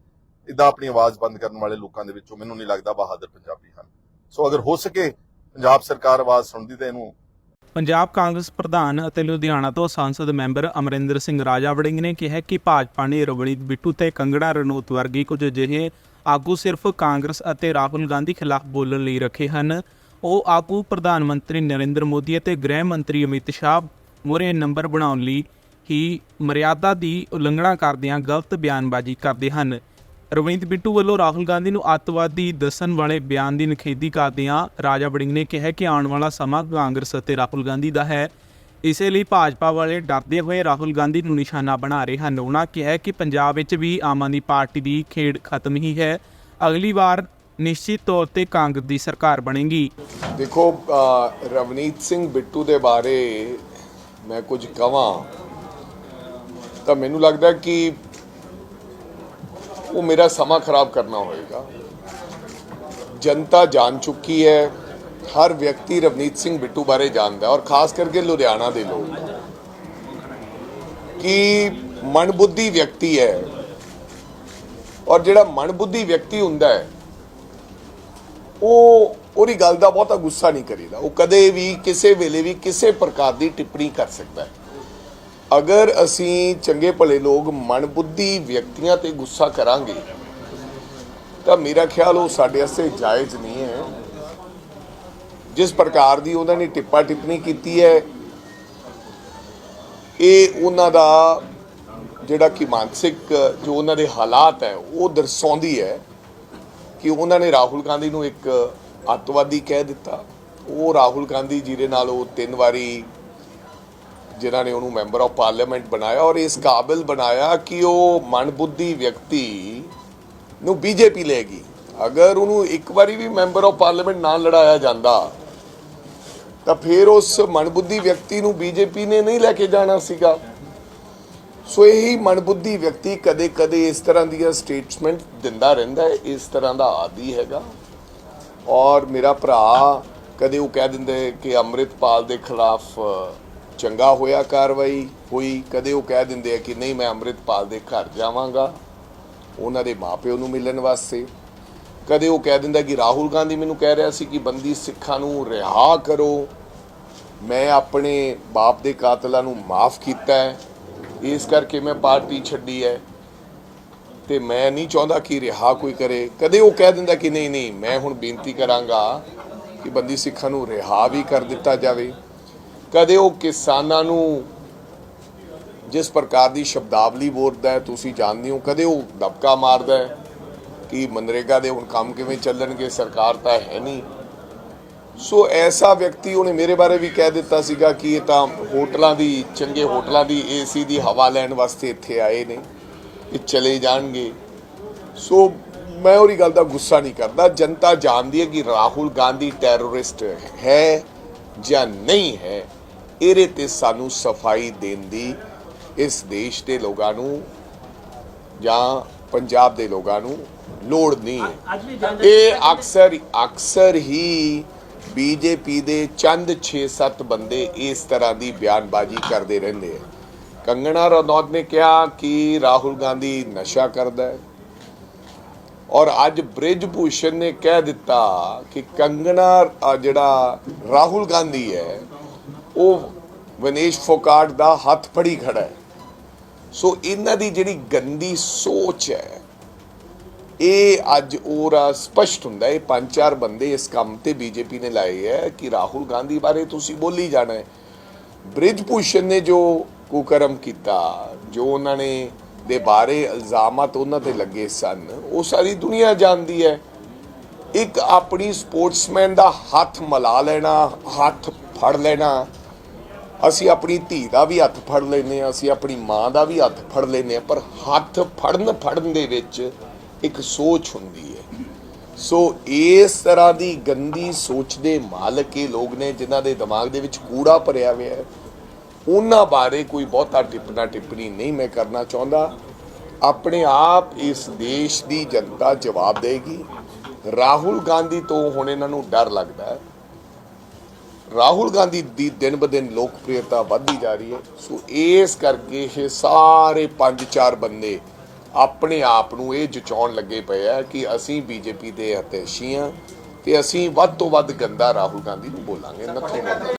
ਇਦਾਂ ਆਪਣੀ ਆਵਾਜ਼ ਬੰਦ ਕਰਨ ਵਾਲੇ ਲੋਕਾਂ ਦੇ ਵਿੱਚੋਂ ਮੈਨੂੰ ਨਹੀਂ ਲੱਗਦਾ ਬਹਾਦਰ ਪੰਜਾਬੀ ਹਨ। ਸੋ ਅਗਰ ਹੋ ਸਕੇ ਪੰਜਾਬ ਸਰਕਾਰ ਆਵਾਜ਼ ਸੁਣਦੀ ਤਾਂ ਇਹਨੂੰ
ਪੰਜਾਬ ਕਾਂਗਰਸ ਪ੍ਰਧਾਨ ਅਤੇ ਲੁਧਿਆਣਾ ਤੋਂ ਸੰਸਦ ਮੈਂਬਰ ਅਮਰਿੰਦਰ ਸਿੰਘ ਰਾਜਾ ਵੜਿੰਗ ਨੇ ਕਿਹਾ ਕਿ ਭਾਜਪਾ ਨੇ ਰਵਨੀਤ ਬਿੱਟੂ ਤੇ ਕੰਗੜਾ ਰਣੌਤ ਵਰਗੀ ਕੁਝ ਅਜਿਹੇ ਆਗੂ ਸਿਰਫ ਕਾਂਗਰਸ ਅਤੇ ਰਾਹੁਲ ਗਾਂਧੀ ਖਿਲਾਫ ਬੋਲਣ ਲਈ ਰੱਖੇ ਹਨ। ਉਹ ਆਪੂ ਪ੍ਰਧਾਨ ਮੰਤਰੀ ਨਰਿੰਦਰ ਮੋਦੀ ਅਤੇ ਗ੍ਰਹਿ ਮੰਤਰੀ ਅਮਿਤ ਸ਼ਾਹ ਮੁਰੇ ਨੰਬਰ ਬਣਾਉਣ ਲਈ ਹੀ ਮਰਿਆਦਾ ਦੀ ਉਲੰਘਣਾ ਕਰਦਿਆਂ ਗਲਤ ਬਿਆਨਬਾਜ਼ੀ ਕਰਦੇ ਹਨ। ਰਵਨੀਤ ਬਿੱਟੂ ਵੱਲੋਂ ਰਾਹੁਲ ਗਾਂਧੀ ਨੂੰ ਅੱਤਵਾਦੀ ਦੱਸਣ ਵਾਲੇ ਬਿਆਨ ਦੀ ਨਿਖੇਧੀ ਕਰਦਿਆਂ ਰਾਜਾ ਵੜਿੰਗ ਨੇ ਕਿਹਾ ਕਿ ਆਉਣ ਵਾਲਾ ਸਮਾਂ ਕਾਂਗਰਸ ਅਤੇ ਰਾਹੁਲ ਗਾਂਧੀ ਦਾ ਹੈ। ਇਸੇ ਲਈ ਭਾਜਪਾ ਵਾਲੇ ਡਰਦੇ ਹੋਏ ਰਾਹੁਲ ਗਾਂਧੀ ਨੂੰ ਨਿਸ਼ਾਨਾ ਬਣਾ ਰਹੇ ਹਨ। ਉਹਨਾਂ ਕਿਹਾ ਕਿ ਪੰਜਾਬ ਵਿੱਚ ਵੀ ਆਮ ਆਦਮੀ ਪਾਰਟੀ ਦੀ ਖੇਡ ਖਤਮ ਹੀ ਹੈ। ਅਗਲੀ ਵਾਰ ਨਿਸ਼ਚਿਤ ਤੌਰ ਤੇ ਕਾਂਗਰਸ ਦੀ ਸਰਕਾਰ ਬਣੇਗੀ।
ਦੇਖੋ ਰਵਨੀਤ ਸਿੰਘ ਬਿੱਟੂ ਦੇ ਬਾਰੇ ਮੈਂ ਕੁਝ ਕਵਾਂ, ਤਾਂ ਮੈਨੂੰ ਲੱਗਦਾ ਕਿ ਉਹ ਮੇਰਾ ਸਮਾਂ ਖਰਾਬ ਕਰਨਾ ਹੋਏਗਾ। ਜਨਤਾ ਜਾਣ ਚੁੱਕੀ ਹੈ, ਹਰ ਵਿਅਕਤੀ ਰਵਨੀਤ ਸਿੰਘ ਬਿੱਟੂ ਬਾਰੇ ਜਾਣਦਾ ਔਰ ਖਾਸ ਕਰਕੇ ਲੁਧਿਆਣਾ ਦੇ ਲੋਕ। ਕਿ ਮਨਬੁੱਧੀ ਵਿਅਕਤੀ ਹੈ ਔਰ ਜਿਹੜਾ ਮਨਬੁੱਧੀ ਵਿਅਕਤੀ ਹੁੰਦਾ ਹੈ ਉਹ, ਉਹਦੀ ਗੱਲ ਦਾ ਬਹੁਤਾ ਗੁੱਸਾ ਨਹੀਂ ਕਰੀਦਾ। ਉਹ ਕਦੇ ਵੀ, ਕਿਸੇ ਵੇਲੇ ਵੀ, ਕਿਸੇ ਪ੍ਰਕਾਰ ਦੀ ਟਿੱਪਣੀ ਕਰ ਸਕਦਾ ਹੈ। ਅਗਰ ਅਸੀਂ ਚੰਗੇ ਭਲੇ ਲੋਕ, ਮਨਬੁੱਧੀ ਵਿਅਕਤੀਆਂ ਤੇ ਗੁੱਸਾ ਕਰਾਂਗੇ, ਤਾਂ ਮੇਰਾ ਖਿਆਲ ਉਹ ਸਾਡੇ ਵਾਸਤੇ ਜਾਇਜ਼ ਨਹੀਂ ਹੈ। ਜਿਸ ਪ੍ਰਕਾਰ ਦੀ ਉਹਨਾਂ ਨੇ ਟਿੱਪਾ ਟਿੱਪਣੀ ਕੀਤੀ ਹੈ, ਇਹ ਉਹਨਾਂ ਦਾ ਜਿਹੜਾ ਕਿ ਮਾਨਸਿਕ ਜੋ ਉਹਨਾਂ ਦੇ ਹਾਲਾਤ ਹੈ, ਉਹ ਦਰਸਾਉਂਦੀ ਹੈ। ਕਿ ਉਹਨਾਂ ਨੇ ਰਾਹੁਲ ਗਾਂਧੀ ਨੂੰ ਇੱਕ ਅੱਤਵਾਦੀ ਕਹਿ ਦਿੱਤਾ। ਉਹ ਰਾਹੁਲ ਗਾਂਧੀ ਜਿਹਦੇ ਨਾਲ ਉਹ ਤਿੰਨ ਵਾਰੀ ਜਿਨ੍ਹਾਂ ਨੇ ਉਹਨੂੰ ਮੈਂਬਰ ਆਫ ਪਾਰਲੀਮੈਂਟ ਬਣਾਇਆ ਔਰ ਇਸ ਕਾਬਿਲ ਬਣਾਇਆ ਕਿ ਉਹ ਮਨਬੁੱਧੀ ਵਿਅਕਤੀ ਨੂੰ ਬੀਜੇਪੀ ਲੈਗੀ ਅਗਰ ਉਹਨੂੰ ਇੱਕ ਵਾਰੀ ਵੀ ਮੈਂਬਰ ਆਫ ਪਾਰਲੀਮੈਂਟ ਨਾ ਲੜਾਇਆ ਜਾਂਦਾ, ਤਾਂ ਫਿਰ ਉਸ ਮਨਬੁੱਧੀ ਵਿਅਕਤੀ ਨੂੰ ਬੀਜੇਪੀ ਨੇ ਨਹੀਂ ਲੈ ਕੇ ਜਾਣਾ ਸੀਗਾ। ਸੋ ਇਹੀ ਮਨਬੁੱਧੀ ਵਿਅਕਤੀ ਕਦੇ-ਕਦੇ ਇਸ ਤਰ੍ਹਾਂ ਦੀਆਂ ਸਟੇਟਮੈਂਟ ਦਿੰਦਾ ਰਹਿੰਦਾ ਹੈ, ਇਸ ਤਰ੍ਹਾਂ ਦਾ ਆਦੀ ਹੈਗਾ। ਔਰ ਮੇਰਾ ਭਰਾ ਕਦੇ ਉਹ ਕਹਿ ਦਿੰਦੇ ਕਿ ਅੰਮ੍ਰਿਤਪਾਲ ਦੇ ਖਿਲਾਫ ਚੰਗਾ ਹੋਇਆ ਕਾਰਵਾਈ ਹੋਈ। ਕਦੇ ਉਹ ਕਹਿ ਦਿੰਦੇ ਆ ਕਿ ਨਹੀਂ, ਮੈਂ ਅੰਮ੍ਰਿਤਪਾਲ ਦੇ ਘਰ ਜਾਵਾਂਗਾ। ਉਹਨਾਂ ਦੇ ਮਾਪਿਓ ਨੂੰ ਮਿਲਣ ਵਾਸਤੇ। ਕਦੇ ਉਹ ਕਹਿ ਦਿੰਦਾ ਕਿ ਰਾਹੁਲ ਗਾਂਧੀ ਮੈਨੂੰ ਕਹਿ ਰਿਹਾ ਸੀ ਕਿ ਬੰਦੀ ਸਿੱਖਾਂ ਨੂੰ ਰਿਹਾ ਕਰੋ। ਮੈਂ ਆਪਣੇ ਬਾਪ ਦੇ ਕਾਤਲਾਂ ਨੂੰ ਮਾਫ ਕੀਤਾ ਹੈ। ਇਸ ਕਰਕੇ ਮੈਂ ਪਾਰਟੀ ਛੱਡੀ ਹੈ ਤੇ ਮੈਂ ਨਹੀਂ ਚਾਹੁੰਦਾ ਕਿ ਰਿਹਾ ਕੋਈ ਕਰੇ। ਕਦੇ ਉਹ ਕਹਿ ਦਿੰਦਾ ਕਿ ਨਹੀਂ ਨਹੀਂ, ਮੈਂ ਹੁਣ ਬੇਨਤੀ ਕਰਾਂਗਾ ਕਿ ਬੰਦੀ ਸਿੱਖਾਂ ਨੂੰ ਰਿਹਾ ਵੀ ਕਰ ਦਿੱਤਾ ਜਾਵੇ। ਕਦੇ ਉਹ ਕਿਸਾਨਾਂ ਨੂੰ ਜਿਸ ਪ੍ਰਕਾਰ ਦੀ ਸ਼ਬਦਾਵਲੀ ਬੋਲਦਾ ਹੈ, ਤੁਸੀਂ ਜਾਣਦੇ ਹੋ, ਕਦੇ ਉਹ ਦਬਕਾ ਮਾਰਦਾ ਹੈ ਕਿ ਮਨਰੇਗਾ ਦੇ ਹੁਣ ਕੰਮ ਕਿਵੇਂ ਚੱਲਣਗੇ, ਸਰਕਾਰ ਤਾਂ ਹੈ ਨਹੀਂ। ਸੋ ਐਸਾ ਵਿਅਕਤੀ ਉਹਨੇ ਮੇਰੇ ਬਾਰੇ ਵੀ ਕਹਿ ਦਿੱਤਾ ਸੀਗਾ ਕਿ ਇਹ ਤਾਂ ਹੋਟਲਾਂ ਦੀ ਚੰਗੇ ਹੋਟਲਾਂ ਦੀ ਏਸੀ ਦੀ ਹਵਾ ਲੈਣ ਵਾਸਤੇ ਇੱਥੇ ਆਏ ਨੇ। ਇਹ ਚਲੇ ਜਾਣਗੇ। ਸੋ ਮੈਂ ਉਹਦੀ ਗੱਲ ਦਾ ਗੁੱਸਾ ਨਹੀਂ ਕਰਦਾ। ਜਨਤਾ ਜਾਣਦੀ ਹੈ ਕਿ ਰਾਹੁਲ ਗਾਂਧੀ ਟੈਰਰਿਸਟ ਹੈ ਜਾਂ ਨਹੀਂ ਹੈ। ਇਹਦੇ ਤੇ ਸਾਨੂੰ ਸਫ਼ਾਈ ਦੇਣ ਦੀ ਇਸ ਦੇਸ਼ ਦੇ ਲੋਕਾਂ ਨੂੰ ਜਾਂ ਪੰਜਾਬ ਦੇ ਲੋਕਾਂ ਨੂੰ ਲੋੜ ਨਹੀਂ ਹੈ। ਇਹ ਅਕਸਰ ਅਕਸਰ ਹੀ ਬੀਜੇਪੀ ਦੇ ਚੰਦ 6-7 ਬੰਦੇ ਇਸ ਤਰ੍ਹਾਂ ਦੀ ਬਿਆਨਬਾਜ਼ੀ ਕਰਦੇ ਰਹਿੰਦੇ ਆ। ਕੰਗਣਾ ਰਣੌਤ ਨੇ ਕਿਹਾ ਕਿ ਰਾਹੁਲ ਗਾਂਧੀ ਨਸ਼ਾ ਕਰਦਾ ਹੈ। ਔਰ ਅੱਜ ਬ੍ਰਿਜ ਭੂਸ਼ਣ ਨੇ ਕਹਿ ਦਿੱਤਾ ਕਿ ਕੰਗਣਾ ਜਿਹੜਾ ਰਾਹੁਲ ਗਾਂਧੀ ਹੈ, ਉਹ ਵਿਨੇਸ਼ ਫੋਕਾਟ ਦਾ ਹੱਥ ਫੜੀ ਖੜਾ ਹੈ। ਸੋ ਇਹਨਾਂ ਦੀ ਜਿਹੜੀ ਗੰਦੀ ਸੋਚ ਹੈ ਇਹ ਅੱਜ ਉਹਰਾ ਸਪਸ਼ਟ ਹੁੰਦਾ ਹੈ ਪੰਜ ਚਾਰ ਬੰਦੇ ਇਸ ਕੰਮ ਤੇ ਬੀਜੇਪੀ ਨੇ ਲਾਏ ਹੈ ਕਿ ਰਾਹੁਲ ਗਾਂਧੀ ਬਾਰੇ ਤੁਸੀਂ ਬੋਲੀ ਜਾਣਾ ਹੈ। ਬ੍ਰਿਜ ਭੂਸ਼ਣ ਨੇ ਜੋ ਕੁਕਰਮ ਕੀਤਾ, ਜੋ ਉਹਨਾਂ ਨੇ ਦੇ ਬਾਰੇ ਇਲਜ਼ਾਮਤ ਉਹਨਾਂ ਤੇ ਲੱਗੇ ਸਨ, ਉਹ ਸਾਰੀ ਦੁਨੀਆ ਜਾਣਦੀ ਹੈ। ਇੱਕ ਆਪਣੀ ਸਪੋਰਟਸਮੈਨ ਦਾ ਹੱਥ ਮਲਾ ਲੈਣਾ, ਹੱਥ ਫੜ ਲੈਣਾ, ਅਸੀਂ ਆਪਣੀ ਧੀ ਦਾ ਵੀ ਹੱਥ ਫੜ ਲੈਨੇ ਆ ਅਸੀਂ ਆਪਣੀ ਮਾਂ ਦਾ ਵੀ ਹੱਥ ਫੜ ਲੈਨੇ ਆ ਪਰ ਹੱਥ ਫੜਨ ਫੜਨ ਦੇ ਵਿੱਚ ਇੱਕ ਸੋਚ ਹੁੰਦੀ ਹੈ। ਸੋ ਇਸ ਤਰ੍ਹਾਂ ਦੀ ਗੰਦੀ ਸੋਚ ਦੇ ਮਾਲਕ ਇਹ ਲੋਕ ਨੇ ਜਿਨ੍ਹਾਂ ਦੇ ਦਿਮਾਗ ਦੇ ਵਿੱਚ ਕੂੜਾ ਭਰਿਆ ਹੋਇਆ ਹੈ। ਉਹਨਾਂ ਬਾਰੇ ਕੋਈ ਬਹੁਤਾ ਟਿੱਪਣਾ ਟਿੱਪਣੀ ਨਹੀਂ ਮੈਂ ਕਰਨਾ ਚਾਹੁੰਦਾ। ਆਪਣੇ ਆਪ ਇਸ ਦੇਸ਼ ਦੀ ਜਨਤਾ ਜਵਾਬ ਦੇਗੀ। ਰਾਹੁਲ ਗਾਂਧੀ ਤੋਂ ਹੁਣ ਇਹਨਾਂ ਨੂੰ ਡਰ ਲੱਗਦਾ ਹੈ। ਰਾਹੁਲ ਗਾਂਧੀ ਦੀ ਦਿਨ ਬ ਦਿਨ ਲੋਕਪ੍ਰਿਯਤਾ ਵੱਧਦੀ ਜਾ ਰਹੀ ਹੈ। ਸੋ ਇਸ ਕਰਕੇ ਇਹ ਸਾਰੇ ਪੰਜ ਚਾਰ ਬੰਦੇ ਆਪਣੇ ਆਪ ਨੂੰ ਇਹ ਜਚਾਉਣ ਲੱਗੇ ਪਏ ਆ ਕਿ ਅਸੀਂ ਬੀਜੇਪੀ ਦੇ ਹਤੈਸ਼ੀ ਹਾਂ ਤੇ ਅਸੀਂ ਵੱਧ ਤੋਂ ਵੱਧ ਗੰਦਾ ਰਾਹੁਲ ਗਾਂਧੀ ਨੂੰ ਬੋਲਾਂਗੇ, ਨੱਥੇ